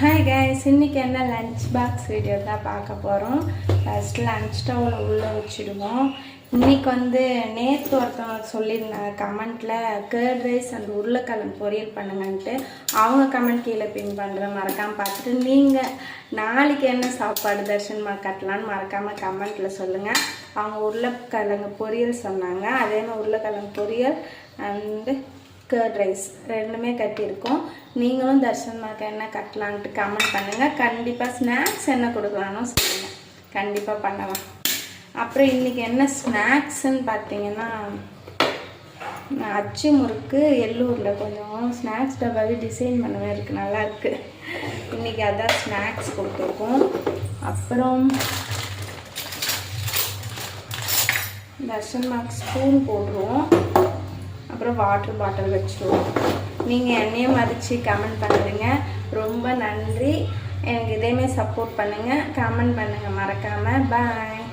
Hi guys இன்னைக்கு என்ன lunch box video தான் பார்க்க போகிறோம் ஃபஸ்ட்டு லஞ்ச் டவுல உள்ளே வச்சுடுவோம். இன்னைக்கு வந்து நேற்று ஒருத்தவங்க சொல்லியிருந்தாங்க கமெண்ட்டில் கேர்ட் ரைஸ் அண்ட் உருளைக்கிழங்கு பொரியல் பண்ணுங்கன்ட்டு. அவங்க கமெண்ட் கீழே பின் பண்ணுற மறக்காமல் பார்த்துட்டு நீங்கள் நாளைக்கு என்ன சாப்பாடு தர்ஷன்மா கட்டலான்னு மறக்காமல் கமெண்ட்டில் சொல்லுங்கள் அவங்க உருளைக்கிழங்கு பொரியல் சொன்னாங்க. அதே மாதிரி உருளைக்கிழங்கு பொரியல் அண்டு கேர்ட் ரைஸ் ரெண்டுமே கட்டியிருக்கோம். நீங்களும் தர்ஷன் தர்ஷன்மாக்கு என்ன கட்டலான்ட்டு கமெண்ட் பண்ணுங்கள் கண்டிப்பாக ஸ்நாக்ஸ் என்ன கொடுக்கலான்னு சொல்லுங்கள் கண்டிப்பாக பண்ணலாம். அப்புறம் இன்றைக்கி என்ன ஸ்நாக்ஸ்ன்னு பார்த்தீங்கன்னா அச்சு முறுக்கு எள்ளூரில் கொஞ்சம் ஸ்நாக்ஸ் டப்பாவே டிசைன் பண்ணவே இருக்குது நல்லாயிருக்கு இன்றைக்கி அதான் ஸ்நாக்ஸ் கொடுத்துருக்கோம். அப்புறம் தர்ஷன் மார்க் ஸ்பூன் போடுவோம் அப்புறம் வாட்டர் பாட்டில் வச்சுருவோம் நீங்கள் என்னையும் மதித்து கமெண்ட் பண்ணுறீங்க ரொம்ப நன்றி. எனக்கு இதேமாரி சப்போர்ட் பண்ணுங்கள் கமெண்ட் பண்ணுங்கள் மறக்காமல் பாய்